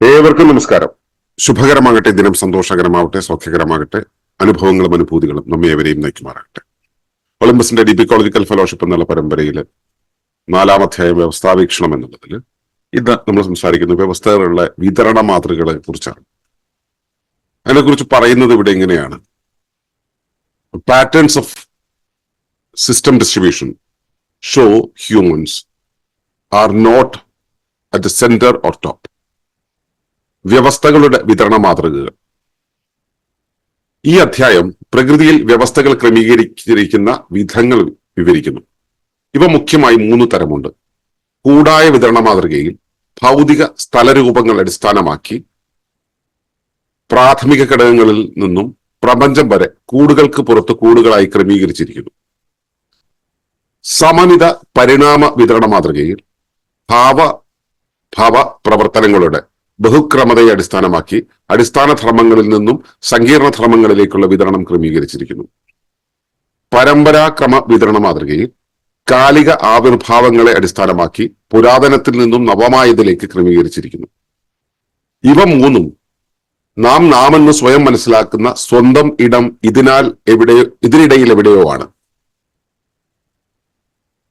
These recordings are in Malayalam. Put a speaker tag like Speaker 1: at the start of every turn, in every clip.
Speaker 1: ഏവർക്കും നമസ്കാരം. ശുഭകരമാകട്ടെ ദിനം സന്തോഷകരമാവട്ടെ സൗഖ്യകരമാകട്ടെ അനുഭവങ്ങളും അനുഭൂതികളും നമ്മെ ഏവരെയും നയിക്കുമാറാകട്ടെ. ഒളിമ്പസിന്റെ ഡിപ്പിക്കോളജിക്കൽ ഫെലോഷിപ്പ് എന്നുള്ള പരമ്പരയിൽ നാലാം അധ്യായം വ്യവസ്ഥാവീക്ഷണം എന്നുള്ളതിൽ ഇന്ന് നമ്മൾ സംസാരിക്കുന്ന വ്യവസ്ഥകളുടെ വിതരണ മാതൃകകളെ കുറിച്ചാണ്. അതിനെക്കുറിച്ച് പറയുന്നത് ഇവിടെ എങ്ങനെയാണ്? Patterns of system distribution show humans are not at the centre or top വ്യവസ്ഥകളുടെ വിതരണ മാതൃകകൾ. ഈ അധ്യായം പ്രകൃതിയിൽ വ്യവസ്ഥകൾ ക്രമീകരിച്ചിരിക്കുന്ന വിധങ്ങൾ വിവരിക്കുന്നു. ഇവ മുഖ്യമായി മൂന്ന് തരമുണ്ട്. കൂടായ വിതരണ മാതൃകയിൽ ഭൗതിക സ്ഥലരൂപങ്ങൾ അടിസ്ഥാനമാക്കി പ്രാഥമിക ഘടകങ്ങളിൽ നിന്നും പ്രപഞ്ചം വരെ കൂടുകൾക്ക് പുറത്ത് കൂടുകളായി ക്രമീകരിച്ചിരിക്കുന്നു. സമമിത പരിണാമ വിതരണ മാതൃകയിൽ ഭാവ ഭാവ പ്രവർത്തനങ്ങളുടെ ബഹുക്രമതയെ അടിസ്ഥാനമാക്കി അടിസ്ഥാന ധർമ്മങ്ങളിൽ നിന്നും സങ്കീർണ ധർമ്മങ്ങളിലേക്കുള്ള വിതരണം ക്രമീകരിച്ചിരിക്കുന്നു. പരമ്പരാക്രമ വിതരണ മാതൃകയിൽ കാലിക ആവിർഭാവങ്ങളെ അടിസ്ഥാനമാക്കി പുരാതനത്തിൽ നിന്നും നവമായതിലേക്ക് ക്രമീകരിച്ചിരിക്കുന്നു. ഇവ മൂന്നും നാം നാമെന്ന് സ്വയം മനസ്സിലാക്കുന്ന സ്വന്തം ഇടം ഇതിനാൽ എവിടെയോ ഇതിനിടയിൽ എവിടെയോ ആണ്.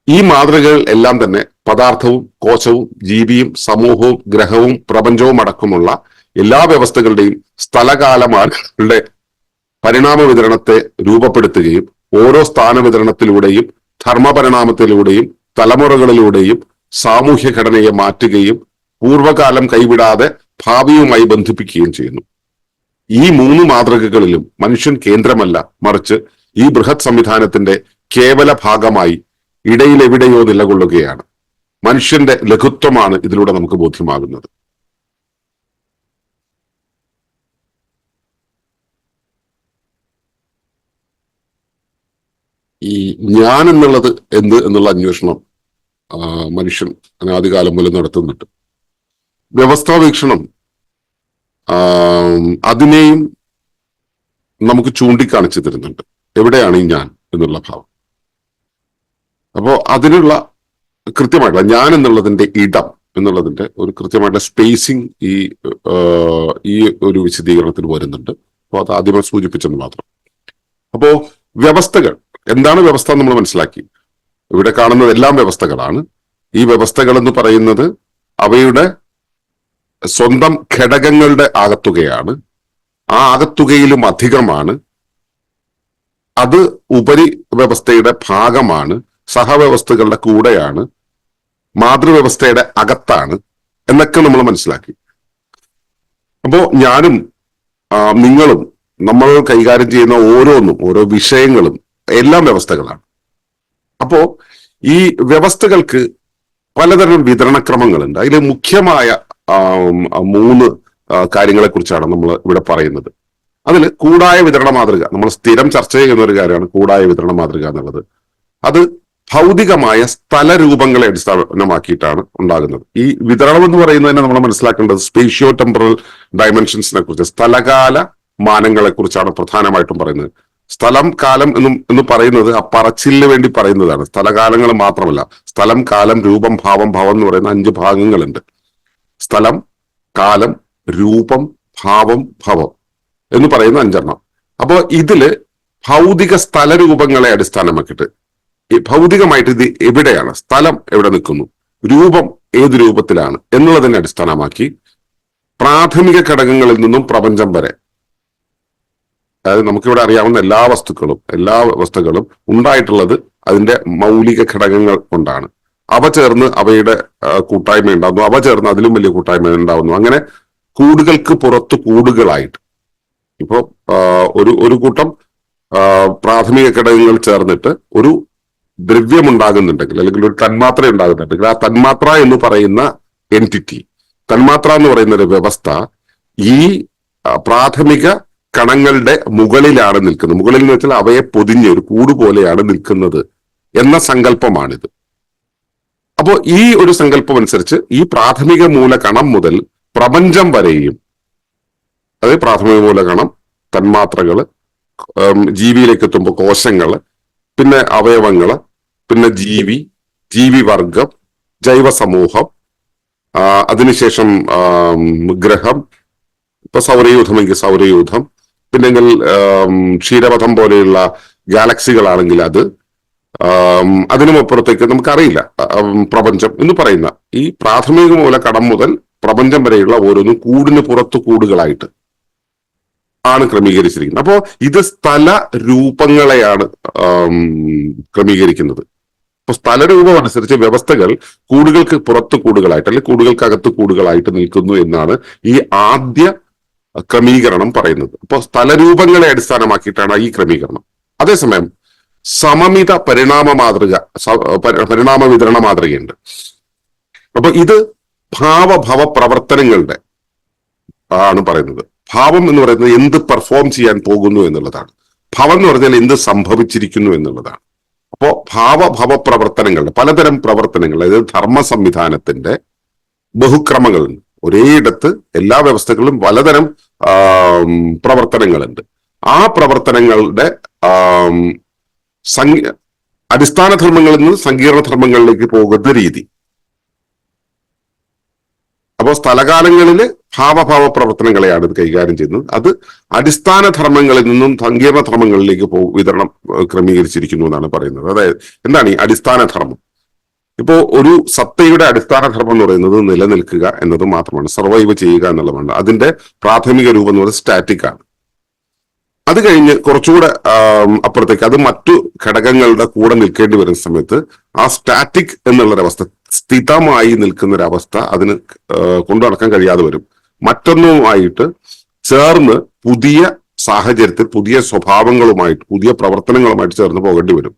Speaker 1: ഈ മാതൃകകൾ എല്ലാം തന്നെ പദാർത്ഥവും കോശവും ജീവിയും സമൂഹവും ഗ്രഹവും പ്രപഞ്ചവും അടക്കമുള്ള എല്ലാ വ്യവസ്ഥകളുടെയും സ്ഥലകാലമാരുടെ പരിണാമ വിതരണത്തെ രൂപപ്പെടുത്തുകയും ഓരോ സ്ഥാന വിതരണത്തിലൂടെയും ധർമ്മപരിണാമത്തിലൂടെയും തലമുറകളിലൂടെയും സാമൂഹ്യ ഘടനയെ മാറ്റുകയും പൂർവകാലം കൈവിടാതെ ഭാവിയുമായി ബന്ധിപ്പിക്കുകയും ചെയ്യുന്നു. ഈ മൂന്ന് മാതൃകകളിലും മനുഷ്യൻ കേന്ദ്രമല്ല മറിച്ച് ഈ ബൃഹത് സംവിധാനത്തിന്റെ കേവല ഭാഗമായി ഇടയിലെവിടെയോ നിലകൊള്ളുകയാണ്. മനുഷ്യന്റെ ലഘുത്വമാണ് ഇതിലൂടെ നമുക്ക് ബോധ്യമാകുന്നത്. ഈ ഞാൻ എന്നുള്ളത് എന്ത് എന്നുള്ള അന്വേഷണം മനുഷ്യൻ അനാദികാലം മുതൽ നടത്തുന്നുണ്ട്. വ്യവസ്ഥാ വീക്ഷണം ആ, അതിനെയും നമുക്ക് ചൂണ്ടിക്കാണിച്ചു തരുന്നുണ്ട്. എവിടെയാണ് ഈ ഞാൻ എന്നുള്ള ഭാവം? അപ്പോ അതിനുള്ള കൃത്യമായിട്ടുള്ള ഞാൻ എന്നുള്ളതിന്റെ ഇടം എന്നുള്ളതിന്റെ ഒരു കൃത്യമായിട്ടുള്ള സ്പേസിങ് ഈ ഈ ഒരു വിശദീകരണത്തിൽ വരുന്നുണ്ട്. അപ്പോൾ അത് ആദ്യമേ സൂചിപ്പിച്ചെന്ന് മാത്രം. അപ്പോ വ്യവസ്ഥകൾ എന്താണ് വ്യവസ്ഥ നമ്മൾ മനസ്സിലാക്കി? ഇവിടെ കാണുന്നത് എല്ലാം വ്യവസ്ഥകളാണ്. ഈ വ്യവസ്ഥകൾ എന്ന് പറയുന്നത് അവയുടെ സ്വന്തം ഘടകങ്ങളുടെ ആകത്തുകയാണ്. ആ ആകത്തുകയിലും അധികമാണ്. അത് ഉപരി വ്യവസ്ഥയുടെ ഭാഗമാണ്. സഹവ്യവസ്ഥകളുടെ കൂടെയാണ് മാതൃവ്യവസ്ഥയുടെ അകത്താണ് എന്നൊക്കെ നമ്മൾ മനസ്സിലാക്കി. അപ്പോ ഞാനും നിങ്ങളും നമ്മൾ കൈകാര്യം ചെയ്യുന്ന ഓരോന്നും ഓരോ വിഷയങ്ങളും എല്ലാം വ്യവസ്ഥകളാണ്. അപ്പോ ഈ വ്യവസ്ഥകൾക്ക് പലതരം വിതരണക്രമങ്ങളുണ്ട്. അതിൽ മുഖ്യമായ മൂന്ന് കാര്യങ്ങളെ കുറിച്ചാണ് നമ്മൾ ഇവിടെ പറയുന്നത്. അതിൽ കൂടായ വിതരണ മാതൃക നമ്മൾ സ്ഥിരം ചർച്ച ചെയ്യുന്ന ഒരു കാര്യമാണ് കൂടായ വിതരണ മാതൃക എന്നുള്ളത്. അത് ഭൗതികമായ സ്ഥലരൂപങ്ങളെ അടിസ്ഥാനമാക്കിയിട്ടാണ് ഉണ്ടാകുന്നത്. ഈ വിതരണം എന്ന് പറയുന്നതിനെ നമ്മൾ മനസ്സിലാക്കേണ്ടത് സ്പേഷ്യോ ടെമ്പറൽ ഡയമെൻഷൻസിനെ കുറിച്ച് സ്ഥലകാല മാനങ്ങളെ കുറിച്ചാണ് പ്രധാനമായിട്ടും പറയുന്നത്. സ്ഥലം കാലം എന്നും എന്ന് പറയുന്നത് ആ പറച്ചിലിന് വേണ്ടി പറയുന്നതാണ്. സ്ഥലകാലങ്ങൾ മാത്രമല്ല സ്ഥലം കാലം രൂപം ഭാവം ഭാവം എന്ന് പറയുന്ന അഞ്ച് ഭാഗങ്ങളുണ്ട്. സ്ഥലം കാലം രൂപം ഭാവം ഭവം എന്ന് പറയുന്ന അഞ്ചെണ്ണം. അപ്പോ ഇതിൽ ഭൗതിക സ്ഥലരൂപങ്ങളെ അടിസ്ഥാനമാക്കിയിട്ട് ഭൗതികമായിട്ട് ഇത് എവിടെയാണ്? സ്ഥലം എവിടെ നിൽക്കുന്നു? രൂപം ഏത് രൂപത്തിലാണ്? എന്നുള്ളതിനെ അടിസ്ഥാനമാക്കി പ്രാഥമിക ഘടകങ്ങളിൽ നിന്നും പ്രപഞ്ചം വരെ. അതായത് നമുക്കിവിടെ അറിയാവുന്ന എല്ലാ വസ്തുക്കളും എല്ലാ വസ്തുക്കളും ഉണ്ടായിട്ടുള്ളത് അതിന്റെ മൗലിക ഘടകങ്ങൾ കൊണ്ടാണ്. അവ ചേർന്ന് അവയുടെ കൂട്ടായ്മ ഉണ്ടാകുന്നു അവ ചേർന്ന് അതിലും വലിയ കൂട്ടായ്മ ഉണ്ടാകുന്നു അങ്ങനെ കൂടുകൾക്ക് പുറത്ത് കൂടുകളായിട്ട്. ഇപ്പോ ഒരു ഒരു കൂട്ടം പ്രാഥമിക ഘടകങ്ങൾ ചേർന്നിട്ട് ഒരു ദ്രവ്യം ഉണ്ടാകുന്നുണ്ടെങ്കിൽ അല്ലെങ്കിൽ ഒരു തന്മാത്ര ഉണ്ടാകുന്നുണ്ടെങ്കിൽ ആ തന്മാത്ര എന്ന് പറയുന്ന എന്റിറ്റി തന്മാത്ര എന്ന് പറയുന്ന ഒരു വ്യവസ്ഥ ഈ പ്രാഥമിക കണങ്ങളുടെ മുകളിലാണ് നിൽക്കുന്നത്. മുകളിൽ എന്ന് വെച്ചാൽ അവയെ പൊതിഞ്ഞ് ഒരു കൂട് പോലെയാണ് നിൽക്കുന്നത് എന്ന സങ്കല്പമാണിത്. അപ്പോ ഈ ഒരു സങ്കല്പം അനുസരിച്ച് ഈ പ്രാഥമിക മൂലകണം മുതൽ പ്രപഞ്ചം വരെയും അതായത് പ്രാഥമിക മൂലകണം തന്മാത്രകൾ ജീവിയിലേക്ക് എത്തുമ്പോൾ കോശങ്ങൾ പിന്നെ അവയവങ്ങൾ പിന്നെ ജീവി ജീവിവർഗം ജൈവ സമൂഹം അതിനുശേഷം ഗ്രഹം ഇപ്പൊ സൗരയൂഥമെങ്കിൽ സൗരയൂഥം പിന്നെങ്കിൽ ക്ഷീരപഥം പോലെയുള്ള ഗാലക്സികളാണെങ്കിൽ അത് അതിനുമപ്പുറത്തേക്ക് നമുക്കറിയില്ല പ്രപഞ്ചം എന്ന് പറയുന്ന ഈ പ്രാഥമിക മൂല കടം മുതൽ പ്രപഞ്ചം വരെയുള്ള ഓരോന്നും കൂടിന് പുറത്ത് കൂടുകളായിട്ട് ആണ് ക്രമീകരിച്ചിരിക്കുന്നത്. അപ്പോ ഇത് സ്ഥല രൂപങ്ങളെയാണ് ക്രമീകരിക്കുന്നത്. അപ്പൊ സ്ഥലരൂപം അനുസരിച്ച് വ്യവസ്ഥകൾ കൂടുകൾക്ക് പുറത്ത് കൂടുകളായിട്ട് അല്ലെങ്കിൽ കൂടുകൾക്കകത്ത് കൂടുകളായിട്ട് നിൽക്കുന്നു എന്നാണ് ഈ ആദ്യ ക്രമീകരണം പറയുന്നത്. അപ്പോൾ സ്ഥലരൂപങ്ങളെ അടിസ്ഥാനമാക്കിയിട്ടാണ് ഈ ക്രമീകരണം. അതേസമയം സമമിത പരിണാമ മാതൃക പരിണാമ വിതരണ മാതൃകയുണ്ട്. അപ്പൊ ഇത് ഭാവഭവ പ്രവർത്തനങ്ങളുടെ ആണ് പറയുന്നത്. ഭാവം എന്ന് പറയുന്നത് എന്ത് പെർഫോം ചെയ്യാൻ പോകുന്നു എന്നുള്ളതാണ്. ഭവം എന്ന് പറഞ്ഞാൽ എന്ത് സംഭവിച്ചിരിക്കുന്നു എന്നുള്ളതാണ്. അപ്പോ ഭാവഭവ പ്രവർത്തനങ്ങളുടെ പലതരം പ്രവർത്തനങ്ങൾ അതായത് ധർമ്മ സംവിധാനത്തിന്റെ ബഹുക്രമങ്ങളുണ്ട്. ഒരേയിടത്ത് എല്ലാ വ്യവസ്ഥകളും പലതരം പ്രവർത്തനങ്ങളുണ്ട്. ആ പ്രവർത്തനങ്ങളുടെ അടിസ്ഥാന ധർമ്മങ്ങളിൽ നിന്ന് സങ്കീർണ ധർമ്മങ്ങളിലേക്ക് പോകുന്ന രീതി. അപ്പോൾ സ്ഥലകാലങ്ങളിൽ ഭാവഭാവ പ്രവർത്തനങ്ങളെയാണ് ഇത് കൈകാര്യം ചെയ്യുന്നത്. അത് അടിസ്ഥാന ധർമ്മങ്ങളിൽ നിന്നും സങ്കീർണ ധർമ്മങ്ങളിലേക്ക് പോ വിതരണം ക്രമീകരിച്ചിരിക്കുന്നു എന്നാണ് പറയുന്നത്. അതായത് എന്താണ് ഈ അടിസ്ഥാന ധർമ്മം? ഇപ്പോ ഒരു സത്തയുടെ അടിസ്ഥാന ധർമ്മം എന്ന് പറയുന്നത് നിലനിൽക്കുക എന്നത് മാത്രമാണ്. സർവൈവ് ചെയ്യുക എന്നുള്ളതാണ്. അതിന്റെ പ്രാഥമിക രൂപം എന്ന് പറയുന്നത് സ്റ്റാറ്റിക് ആണ്. അത് കഴിഞ്ഞ് കുറച്ചുകൂടെ അപ്പുറത്തേക്ക് അത് മറ്റു ഘടകങ്ങളുടെ കൂടെ നിൽക്കേണ്ടി വരുന്ന സമയത്ത് ആ സ്റ്റാറ്റിക് എന്നുള്ളൊരവസ്ഥ സ്ഥിതമായി നിൽക്കുന്ന ഒരു അവസ്ഥ അതിന് കൊണ്ടു നടക്കാൻ കഴിയാതെ വരും. മറ്റൊന്നുമായിട്ട് ചേർന്ന് പുതിയ സാഹചര്യത്തിൽ പുതിയ സ്വഭാവങ്ങളുമായിട്ട് പുതിയ പ്രവർത്തനങ്ങളുമായിട്ട് ചേർന്ന് പോകേണ്ടി വരും.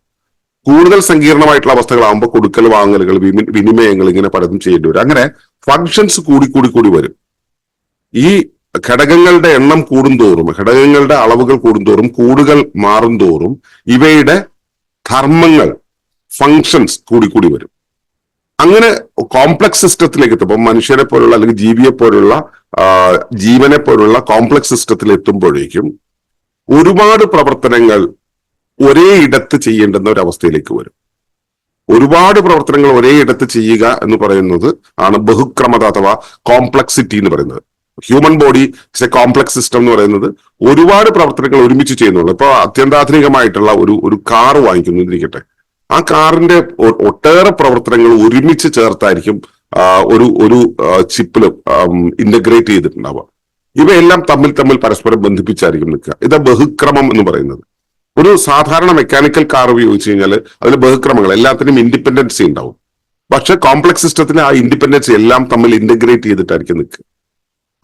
Speaker 1: കൂടുതൽ സങ്കീർണമായിട്ടുള്ള അവസ്ഥകളാകുമ്പോൾ കൊടുക്കൽ വാങ്ങലുകൾ വിനിമയങ്ങൾ ഇങ്ങനെ പലതും ചെയ്യേണ്ടി വരും. അങ്ങനെ ഫങ്ഷൻസ് കൂടി കൂടി കൂടി വരും. ഈ ഘടകങ്ങളുടെ എണ്ണം കൂടുന്തോറും ഘടകങ്ങളുടെ അളവുകൾ കൂടുന്തോറും കൂടുകൾ മാറും തോറും ഇവയുടെ ധർമ്മങ്ങൾ ഫങ്ഷൻസ് കൂടി കൂടി വരും. അങ്ങനെ കോംപ്ലക്സ് സിസ്റ്റത്തിലേക്ക് എത്തുമ്പോൾ മനുഷ്യരെ പോലുള്ള അല്ലെങ്കിൽ ജീവിയെ പോലുള്ള ജീവനെ പോലുള്ള കോംപ്ലക്സ് സിസ്റ്റത്തിൽ എത്തുമ്പോഴേക്കും ഒരുപാട് പ്രവർത്തനങ്ങൾ ഒരേ ഇടത്ത് ചെയ്യേണ്ടുന്ന ഒരു അവസ്ഥയിലേക്ക് വരും. ഒരുപാട് പ്രവർത്തനങ്ങൾ ഒരേ ഇടത്ത് ചെയ്യുക എന്ന് പറയുന്നത് ആണ് ബഹുക്രമത അഥവാ കോംപ്ലക്സിറ്റി എന്ന് പറയുന്നത്. Human body is a complex system എന്ന് പറയുന്നത് ഒരുപാട് പ്രവർത്തനങ്ങൾ ഒരുമിച്ച് ചെയ്യുന്നുള്ളൂ. ഇപ്പൊ അത്യന്താധുനികമായിട്ടുള്ള ഒരു ഒരു കാർ വാങ്ങിക്കുന്നു. എന്നിരിക്കട്ടെ ആ കാറിന്റെ ഒട്ടേറെ പ്രവർത്തനങ്ങൾ ഒരുമിച്ച് ചേർത്തായിരിക്കും ഒരു ഒരു ചിപ്പിൽ ഇന്റഗ്രേറ്റ് ചെയ്തിട്ടുണ്ടാവുക. ഇവയെല്ലാം തമ്മിൽ തമ്മിൽ പരസ്പരം ബന്ധിപ്പിച്ചായിരിക്കും നിൽക്കുക. ഇത് ബഹുക്രമം എന്ന് പറയുന്നത്. ഒരു സാധാരണ മെക്കാനിക്കൽ കാർ ഉപയോഗിച്ച് കഴിഞ്ഞാൽ അതിൽ ബഹുക്രമങ്ങൾ എല്ലാത്തിനും ഇൻഡിപെൻഡൻസി ഉണ്ടാവും. പക്ഷെ കോംപ്ലക്സ് സിസ്റ്റത്തിൽ ആ ഇൻഡിപെൻഡൻസി എല്ലാം തമ്മിൽ ഇന്റഗ്രേറ്റ് ചെയ്തിട്ടായിരിക്കും നിൽക്കുക.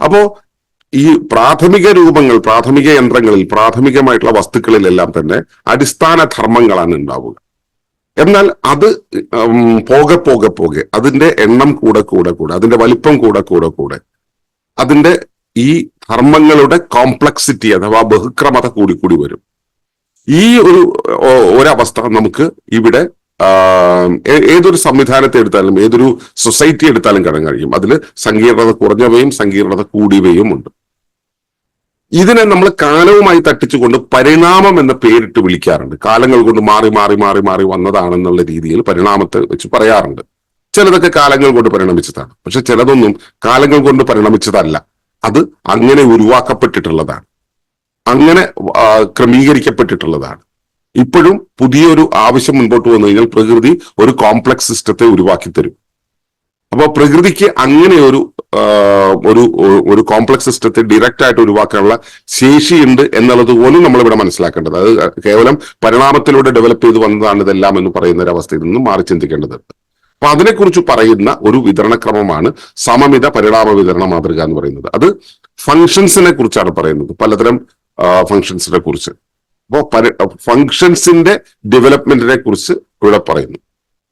Speaker 1: അപ്പോ ഈ പ്രാഥമിക രൂപങ്ങൾ പ്രാഥമിക യന്ത്രങ്ങളിൽ പ്രാഥമികമായിട്ടുള്ള വസ്തുക്കളിലെല്ലാം തന്നെ അടിസ്ഥാന ധർമ്മങ്ങളാണ് ഉണ്ടാവുക. എന്നാൽ അത് പോകെ പോകെ പോകെ അതിന്റെ എണ്ണം കൂടെ കൂടെ കൂടെ അതിന്റെ വലിപ്പം കൂടെ കൂടെ കൂടെ അതിന്റെ ഈ ധർമ്മങ്ങളുടെ കോംപ്ലക്സിറ്റി അഥവാ ബഹുക്രമത കൂടി കൂടി വരും. ഈ ഒരു ഒരവസ്ഥ നമുക്ക് ഇവിടെ ഏതൊരു സംവിധാനത്തെ എടുത്താലും ഏതൊരു സൊസൈറ്റി എടുത്താലും കാണാൻ കഴിയും അതിൽ സങ്കീർണത കുറഞ്ഞവയും സങ്കീർണത കൂടിയവയും ഉണ്ട്. ഇതിനെ നമ്മൾ കാലവുമായി തട്ടിച്ചുകൊണ്ട് പരിണാമം എന്ന പേരിട്ട് വിളിക്കാറുണ്ട്. കാലങ്ങൾ കൊണ്ട് മാറി മാറി മാറി മാറി വന്നതാണെന്നുള്ള രീതിയിൽ പരിണാമത്തെ വെച്ച് പറയാറുണ്ട്. ചിലതൊക്കെ കാലങ്ങൾ കൊണ്ട് പരിണമിച്ചതാണ്. പക്ഷെ ചിലതൊന്നും കാലങ്ങൾ കൊണ്ട് പരിണമിച്ചതല്ല. അത് അങ്ങനെ ഉരുവാക്കപ്പെട്ടിട്ടുള്ളതാണ്. അങ്ങനെ ക്രമീകരിക്കപ്പെട്ടിട്ടുള്ളതാണ്. ഇപ്പോഴും പുതിയൊരു ആവശ്യം മുൻപോട്ട് വന്നു കഴിഞ്ഞാൽ പ്രകൃതി ഒരു കോംപ്ലക്സ് സിസ്റ്റത്തെ ഉരുവാക്കി തരും അപ്പോൾ പ്രകൃതിക്ക് അങ്ങനെ ഒരു ഒരു ഒരു കോംപ്ലക്സ് സിസ്റ്റത്തെ ഡിറക്റ്റ് ആയിട്ട് ഒഴിവാക്കാനുള്ള ശേഷിയുണ്ട് എന്നുള്ളത് പോലും നമ്മൾ ഇവിടെ മനസ്സിലാക്കേണ്ടത്. അത് കേവലം പരിണാമത്തിലൂടെ ഡെവലപ്പ് ചെയ്ത് വന്നതാണ് ഇതെല്ലാം എന്ന് പറയുന്ന ഒരു അവസ്ഥയിൽ നിന്ന് മാറി ചിന്തിക്കേണ്ടതുണ്ട് അപ്പൊ അതിനെക്കുറിച്ച് പറയുന്ന ഒരു വിതരണക്രമമാണ് സമമിത പരിണാമ വിതരണ മാതൃക എന്ന് പറയുന്നത്. അത് ഫങ്ഷൻസിനെ കുറിച്ചാണ് പറയുന്നത്. പലതരം ഫങ്ഷൻസിനെ കുറിച്ച്. അപ്പോൾ ഫങ്ഷൻസിന്റെ ഡെവലപ്മെന്റിനെ കുറിച്ച് ഇവിടെ പറയുന്നു.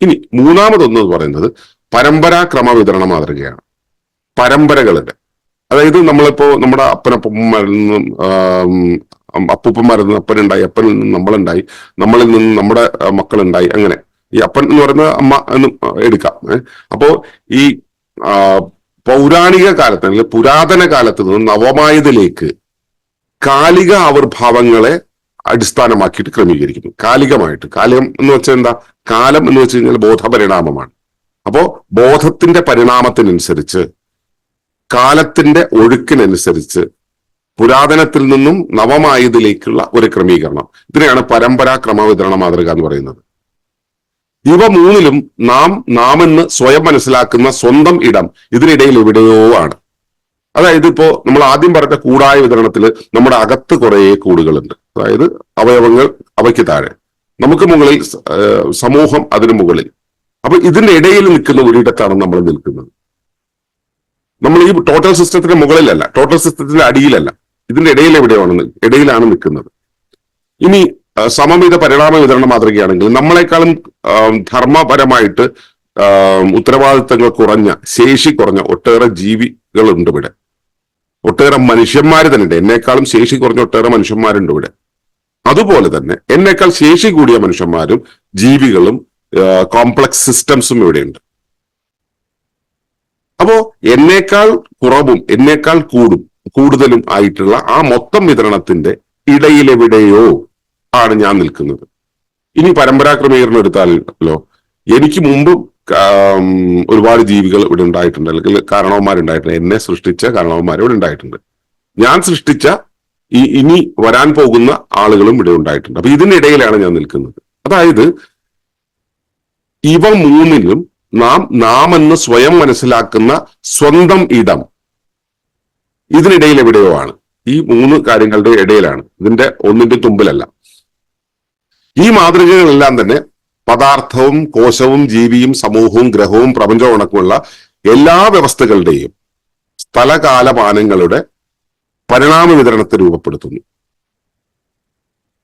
Speaker 1: ഇനി മൂന്നാമതൊന്ന് പറയുന്നത് പരമ്പരാക്രമ വിതരണ മാതൃകയാണ്. പരമ്പരകളുടെ അതായത് നമ്മളിപ്പോ നമ്മുടെ അപ്പനപ്പന്മാരിൽ നിന്നും അപ്പൂപ്പന്മാരിൽ നിന്ന് അപ്പനുണ്ടായി അപ്പനിൽ നിന്ന് നമ്മളുണ്ടായി നമ്മളിൽ നിന്നും നമ്മുടെ മക്കളുണ്ടായി അങ്ങനെ. ഈ അപ്പൻ എന്ന് പറയുന്ന അമ്മ എന്ന് എടുക്കാം. അപ്പോ ഈ പൗരാണിക കാലത്ത് അല്ലെങ്കിൽ പുരാതന കാലത്ത് നിന്ന് നവമായതിലേക്ക് കാലിക ആവിർഭാവങ്ങളെ അടിസ്ഥാനമാക്കിയിട്ട് ക്രമീകരിക്കുന്നു. കാലികമായിട്ട്. കാലം എന്ന് വെച്ചാൽ എന്താ? കാലം എന്ന് വെച്ച് കഴിഞ്ഞാൽ ബോധപരിണാമമാണ്. അപ്പോ ബോധത്തിന്റെ പരിണാമത്തിനനുസരിച്ച് കാലത്തിന്റെ ഒഴുക്കിനനുസരിച്ച് പുരാതനത്തിൽ നിന്നും നവമായതിലേക്കുള്ള ഒരു ക്രമീകരണം. ഇതിനെയാണ് പരമ്പരാ ക്രമവിതരണ മാതൃക എന്ന് പറയുന്നത്. ഇവ മൂന്നിലും നാം നാമെന്ന് സ്വയം മനസ്സിലാക്കുന്ന സ്വന്തം ഇടം ഇതിനിടയിൽ എവിടെയോ ആണ്. അതായത് ഇപ്പോ നമ്മൾ ആദ്യം പറഞ്ഞ കൂടായ വിതരണത്തിൽ നമ്മുടെ അകത്ത് കുറേ കൂടുകളുണ്ട്. അതായത് അവയവങ്ങൾ അവയ്ക്ക് താഴെ. നമുക്ക് മുകളിൽ സമൂഹം അതിനു മുകളിൽ. അപ്പൊ ഇതിന്റെ ഇടയിൽ നിൽക്കുന്ന ഒരിടത്താണ് നമ്മൾ നിൽക്കുന്നത്. നമ്മൾ ഈ ടോട്ടൽ സിസ്റ്റത്തിന്റെ മുകളിലല്ല ടോട്ടൽ സിസ്റ്റത്തിന്റെ അടിയിലല്ല. ഇതിന്റെ ഇടയിൽ എവിടെയാണ് ഇടയിലാണ് നിൽക്കുന്നത്. ഇനി സമമിത പരിണാമ വിതരണ മാതൃകയാണെങ്കിൽ നമ്മളെക്കാളും ധർമ്മപരമായിട്ട് ഉത്തരവാദിത്തങ്ങൾ കുറഞ്ഞ ശേഷി കുറഞ്ഞ ഒട്ടേറെ ജീവികളുണ്ട് ഇവിടെ. ഒട്ടേറെ മനുഷ്യന്മാർ തന്നെ ഉണ്ട്. എന്നെക്കാളും ശേഷി കുറഞ്ഞ ഒട്ടേറെ മനുഷ്യന്മാരുണ്ട് ഇവിടെ. അതുപോലെ തന്നെ എന്നേക്കാൾ ശേഷി കൂടിയ മനുഷ്യന്മാരും ജീവികളും കോംപ്ലക്സ് സിസ്റ്റംസും ഇവിടെയുണ്ട്. അപ്പോ എന്നേക്കാൾ കുറവും എന്നേക്കാൾ കൂടും കൂടുതലും ആയിട്ടുള്ള ആ മൊത്തം വിതരണത്തിന്റെ ഇടയിലെവിടെയോ ആണ് ഞാൻ നിൽക്കുന്നത്. ഇനി പരമ്പരാ ക്രമീകരണം എടുത്താലോ എനിക്ക് മുമ്പ് ഒരുപാട് ജീവികൾ ഇവിടെ ഉണ്ടായിട്ടുണ്ട് അല്ലെങ്കിൽ കാരണവന്മാരുണ്ടായിട്ടുണ്ട് എന്നെ സൃഷ്ടിച്ച കാരണവന്മാർ ഇവിടെ ഉണ്ടായിട്ടുണ്ട്. ഞാൻ സൃഷ്ടിച്ച ഈ ഇനി വരാൻ പോകുന്ന ആളുകളും ഇവിടെ ഉണ്ടായിട്ടുണ്ട്. അപ്പൊ ഇതിനിടയിലാണ് ഞാൻ നിൽക്കുന്നത്. അതായത് ഇവ മൂന്നിലും നാം നാം എന്ന് സ്വയം മനസ്സിലാക്കുന്ന സ്വന്തം ഇടം. ഇതിനിടയിൽ എവിടെയോ ആണ്. ഈ മൂന്ന് കാര്യങ്ങളുടെ ഇടയിലാണ്. ഇതിന്റെ ഒന്നിന്റെ തുമ്പിലല്ല. ഈ മാതൃകകളെല്ലാം തന്നെ പദാർത്ഥവും കോശവും ജീവിയും സമൂഹവും ഗ്രഹവും പ്രപഞ്ചവും അടക്കമുള്ള എല്ലാ വ്യവസ്ഥകളുടെയും സ്ഥലകാലമാനങ്ങളുടെ പരിണാമ വിതരണത്തെ രൂപപ്പെടുത്തുന്നു.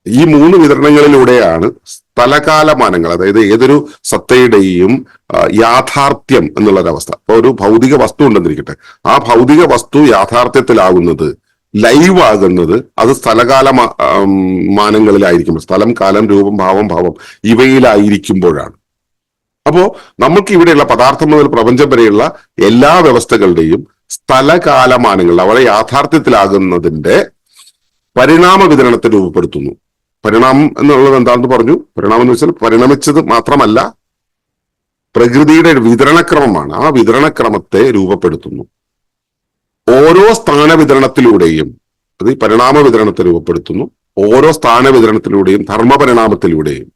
Speaker 1: ഈ മൂന്ന് വിതരണങ്ങളിലൂടെയാണ് സ്ഥലകാലമാനങ്ങൾ അതായത് ഏതൊരു സത്തയുടെയും യാഥാർത്ഥ്യം എന്നുള്ളൊരവസ്ഥ ഇപ്പൊ ഒരു ഭൗതിക വസ്തു ഉണ്ടെന്നിരിക്കട്ടെ. ആ ഭൗതിക വസ്തു യാഥാർത്ഥ്യത്തിലാകുന്നത് ലൈവ് ആകുന്നത് അത് സ്ഥലകാല മാനങ്ങളിലായിരിക്കും സ്ഥലം കാലം രൂപം ഭാവം ഭാവം ഇവയിലായിരിക്കുമ്പോഴാണ്. അപ്പോ നമുക്ക് ഇവിടെയുള്ള പദാർത്ഥം മുതൽ പ്രപഞ്ചം വരെയുള്ള എല്ലാ വ്യവസ്ഥകളുടെയും സ്ഥലകാലമാനങ്ങൾ അവരെ യാഥാർത്ഥ്യത്തിലാകുന്നതിന്റെ പരിണാമ വിതരണത്തെ രൂപപ്പെടുത്തുന്നു. പരിണാമം എന്നുള്ളത് എന്താണെന്ന് പറഞ്ഞു? പരിണാമം എന്ന് വെച്ചാൽ പരിണമിച്ചത് മാത്രമല്ല പ്രകൃതിയുടെ വിതരണക്രമമാണ്. ആ വിതരണക്രമത്തെ രൂപപ്പെടുത്തുന്നു. ഓരോ സ്ഥാന വിതരണത്തിലൂടെയും അത് ഈ പരിണാമ വിതരണത്തെ രൂപപ്പെടുത്തുന്നു. ഓരോ സ്ഥാന വിതരണത്തിലൂടെയും ധർമ്മപരിണാമത്തിലൂടെയും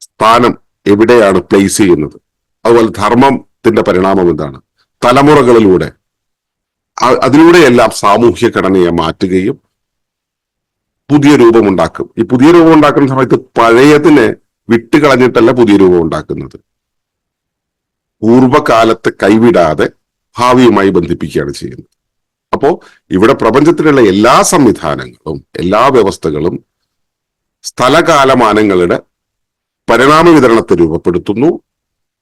Speaker 1: സ്ഥാനം എവിടെയാണ് പ്ലേസ് ചെയ്യുന്നത്? അതുപോലെ ധർമ്മത്തിന്റെ പരിണാമം എന്താണ്? തലമുറകളിലൂടെ അതിലൂടെയെല്ലാം സാമൂഹ്യ ഘടനയെ മാറ്റുകയും പുതിയ രൂപമുണ്ടാക്കും. ഈ പുതിയ രൂപം ഉണ്ടാക്കുന്ന സമയത്ത് പഴയതിനെ വിട്ടുകളഞ്ഞിട്ടല്ല പുതിയ രൂപം ഉണ്ടാക്കുന്നത്. പൂർവകാലത്തെ കൈവിടാതെ ഭാവിയുമായി ബന്ധിപ്പിക്കുകയാണ് ചെയ്യുന്നത്. അപ്പോ ഇവിടെ പ്രപഞ്ചത്തിലുള്ള എല്ലാ സംവിധാനങ്ങളും എല്ലാ വ്യവസ്ഥകളും സ്ഥലകാലമാനങ്ങളുടെ പരിണാമ വിതരണത്തെ രൂപപ്പെടുത്തുന്നു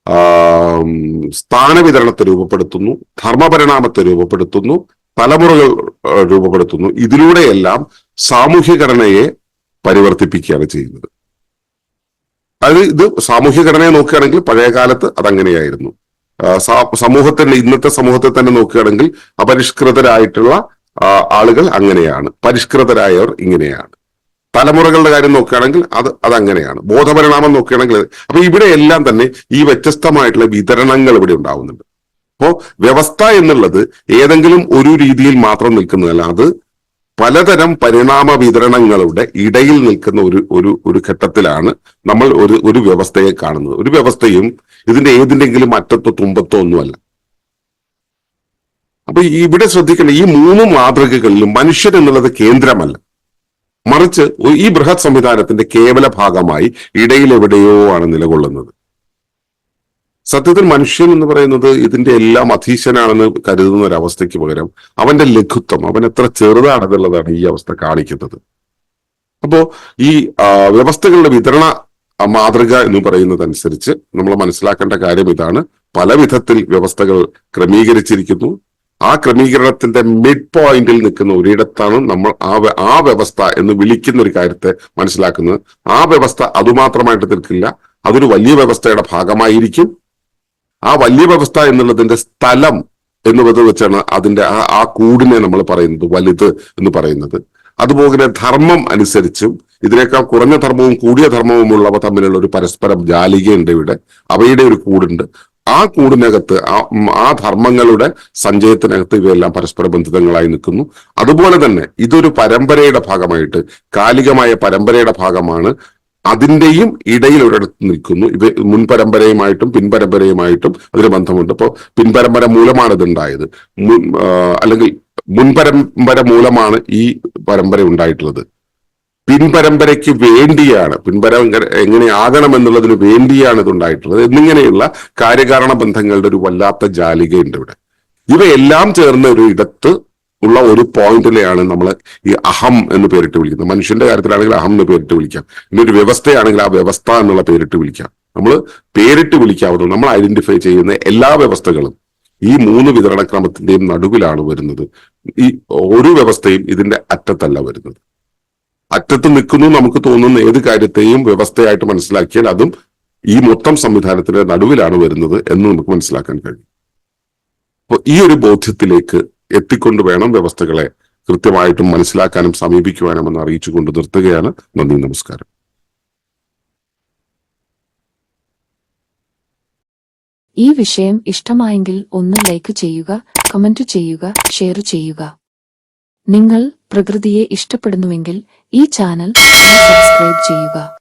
Speaker 1: ആം, സ്ഥാന വിതരണത്തെ രൂപപ്പെടുത്തുന്നു ധർമ്മപരിണാമത്തെ രൂപപ്പെടുത്തുന്നു തലമുറകൾ രൂപപ്പെടുത്തുന്നു. ഇതിലൂടെയെല്ലാം സാമൂഹ്യഘടനയെ പരിവർത്തിപ്പിക്കുകയാണ് ചെയ്യുന്നത്. അതായത് ഇത് സാമൂഹ്യ ഘടനയെ നോക്കുകയാണെങ്കിൽ പഴയ കാലത്ത് അതങ്ങനെയായിരുന്നു സമൂഹത്തിന്റെ ഇന്നത്തെ സമൂഹത്തെ തന്നെ നോക്കുകയാണെങ്കിൽ അപരിഷ്കൃതരായിട്ടുള്ള ആളുകൾ അങ്ങനെയാണ്. പരിഷ്കൃതരായവർ ഇങ്ങനെയാണ്. തലമുറകളുടെ കാര്യം നോക്കുകയാണെങ്കിൽ അത് അതങ്ങനെയാണ്. ബോധപരിണാമം നോക്കുകയാണെങ്കിൽ അത്. അപ്പൊ ഇവിടെ എല്ലാം തന്നെ ഈ വ്യത്യസ്തമായിട്ടുള്ള വിതരണങ്ങൾ ഇവിടെ ഉണ്ടാവുന്നുണ്ട്. അപ്പോ വ്യവസ്ഥ എന്നുള്ളത് ഏതെങ്കിലും ഒരു രീതിയിൽ മാത്രം നിൽക്കുന്നതല്ല. അത് പലതരം പരിണാമ വിതരണങ്ങളുടെ ഇടയിൽ നിൽക്കുന്ന ഒരു ഒരു ഒരു ഘട്ടത്തിലാണ് നമ്മൾ ഒരു ഒരു വ്യവസ്ഥയെ കാണുന്നത്. ഒരു വ്യവസ്ഥയും ഇതിന്റെ ഏതിന്റെങ്കിലും അറ്റത്തോ തുമ്പത്തോ ഒന്നുമല്ല. അപ്പൊ ഇവിടെ ശ്രദ്ധിക്കേണ്ട ഈ മൂന്ന് മാതൃകകളിലും മനുഷ്യൻ എന്നുള്ളത് കേന്ദ്രമല്ല. മറിച്ച് ഈ ബൃഹത് സംവിധാനത്തിന്റെ കേവല ഭാഗമായി ഇടയിൽ എവിടെയോ ആണ് നിലകൊള്ളുന്നത്. സത്യത്തിൽ മനുഷ്യൻ എന്ന് പറയുന്നത് ഇതിന്റെ എല്ലാം അധീശനാണെന്ന് കരുതുന്ന ഒരു അവസ്ഥയ്ക്ക് പകരം അവന്റെ ലഘുത്വം അവൻ എത്ര ചെറുതാണെന്നുള്ളതാണ് ഈ അവസ്ഥ കാണിക്കുന്നത്. അപ്പോ ഈ വ്യവസ്ഥകളുടെ വിതരണ മാതൃക എന്ന് പറയുന്നതനുസരിച്ച് നമ്മൾ മനസ്സിലാക്കേണ്ട കാര്യം ഇതാണ്. പല വിധത്തിൽ വ്യവസ്ഥകൾ ക്രമീകരിച്ചിരിക്കുന്നു. ആ ക്രമീകരണത്തിന്റെ മിഡ് പോയിന്റിൽ നിൽക്കുന്ന ഒരിടത്താണ് നമ്മൾ ആ ആ വ്യവസ്ഥ എന്ന് വിളിക്കുന്ന ഒരു കാര്യത്തെ മനസ്സിലാക്കുന്നത്. ആ വ്യവസ്ഥ അതുമാത്രമായിട്ട് നിൽക്കില്ല. അതൊരു വലിയ വ്യവസ്ഥയുടെ ഭാഗമായിരിക്കും. ആ വലിയ വ്യവസ്ഥ എന്നുള്ളതിന്റെ സ്ഥലം എന്നുള്ളത് വെച്ചാണ് അതിന്റെ ആ ആ കൂടിനെ നമ്മൾ പറയുന്നത് വലുത് എന്ന് പറയുന്നത്. അതുപോലെ ധർമ്മം അനുസരിച്ചും ഇതിനേക്കാൾ കുറഞ്ഞ ധർമ്മവും കൂടിയ ധർമ്മവും ഉള്ളവ തമ്മിലുള്ള ഒരു പരസ്പരം ജാലികയുണ്ട് ഇവിടെ. അവയുടെ ഒരു കൂടുണ്ട്. ആ കൂടിനകത്ത് ആ ധർമ്മങ്ങളുടെ സഞ്ചയത്തിനകത്ത് ഇവയെല്ലാം പരസ്പര ബന്ധിതങ്ങളായി നിൽക്കുന്നു. അതുപോലെ തന്നെ ഇതൊരു പരമ്പരയുടെ ഭാഗമായിട്ട് കാലികമായ പരമ്പരയുടെ ഭാഗമാണ് അതിന്റെയും ഇടയിൽ ഒരിടത്ത് നിൽക്കുന്നു. ഇത് മുൻപരമ്പരയുമായിട്ടും പിൻപരമ്പരയുമായിട്ടും അതിന് ബന്ധമുണ്ട്. അപ്പോൾ പിൻപരമ്പര മൂലമാണ് ഇതുണ്ടായത്. അല്ലെങ്കിൽ മുൻപരമ്പര മൂലമാണ് ഈ പരമ്പര ഉണ്ടായിട്ടുള്ളത്. പിൻപരമ്പരയ്ക്ക് വേണ്ടിയാണ് പിൻപരമ്പര എങ്ങനെയാകണം എന്നുള്ളതിന് വേണ്ടിയാണ് ഇത് ഉണ്ടായിട്ടുള്ളത് എന്നിങ്ങനെയുള്ള കാര്യകാരണ ബന്ധങ്ങളുടെ ഒരു വല്ലാത്ത ജാലികയുണ്ട് ഇവിടെ. ഇവയെല്ലാം ചേർന്ന ഒരു ഇടത്ത് ഉള്ള ഒരു പോയിന്റിലെയാണ് നമ്മൾ ഈ അഹം എന്ന് പേരിട്ട് വിളിക്കുന്നത്. മനുഷ്യന്റെ കാര്യത്തിലാണെങ്കിൽ അഹം എന്ന് പേരിട്ട് വിളിക്കാം. ഇനി ഒരു വ്യവസ്ഥയാണെങ്കിൽ ആ വ്യവസ്ഥ എന്നുള്ള പേരിട്ട് വിളിക്കാം. നമ്മൾ പേരിട്ട് വിളിക്കാവുന്ന നമ്മൾ ഐഡന്റിഫൈ ചെയ്യുന്ന എല്ലാ വ്യവസ്ഥകളും ഈ മൂന്ന് വിതരണക്രമത്തിന്റെയും നടുവിലാണ് വരുന്നത്. ഈ ഒരു വ്യവസ്ഥയും ഇതിന്റെ അറ്റത്തല്ല വരുന്നത്. അറ്റത്ത് നിൽക്കുന്നു നമുക്ക് തോന്നുന്ന ഏത് കാര്യത്തെയും വ്യവസ്ഥയായിട്ട് മനസ്സിലാക്കിയാൽ അതും ഈ മൊത്തം സംവിധാനത്തിന്റെ നടുവിലാണ് വരുന്നത് എന്ന് നമുക്ക് മനസ്സിലാക്കാൻ കഴിയും. അപ്പോൾ ഈ ഒരു ബോധ്യത്തിലേക്ക് എത്തിക്കൊണ്ട് വേണം വ്യവസ്ഥകളെ കൃത്യമായിട്ടും മനസ്സിലാക്കാനും സമീപിക്കുവാനും എന്ന് അറിയിച്ചുകൊണ്ട് നിർത്തുകയാണ്. നന്ദി നമസ്കാരം.
Speaker 2: ഈ വിഷയം ഇഷ്ടമായെങ്കിൽ ഒന്ന് ലൈക്ക് ചെയ്യുക കമന്റ് ചെയ്യുക ഷെയർ ചെയ്യുക. നിങ്ങൾ പ്രകൃതിയെ ഇഷ്ടപ്പെടുന്നുവെങ്കിൽ ഈ ചാനൽ സബ്സ്ക്രൈബ് ചെയ്യുക.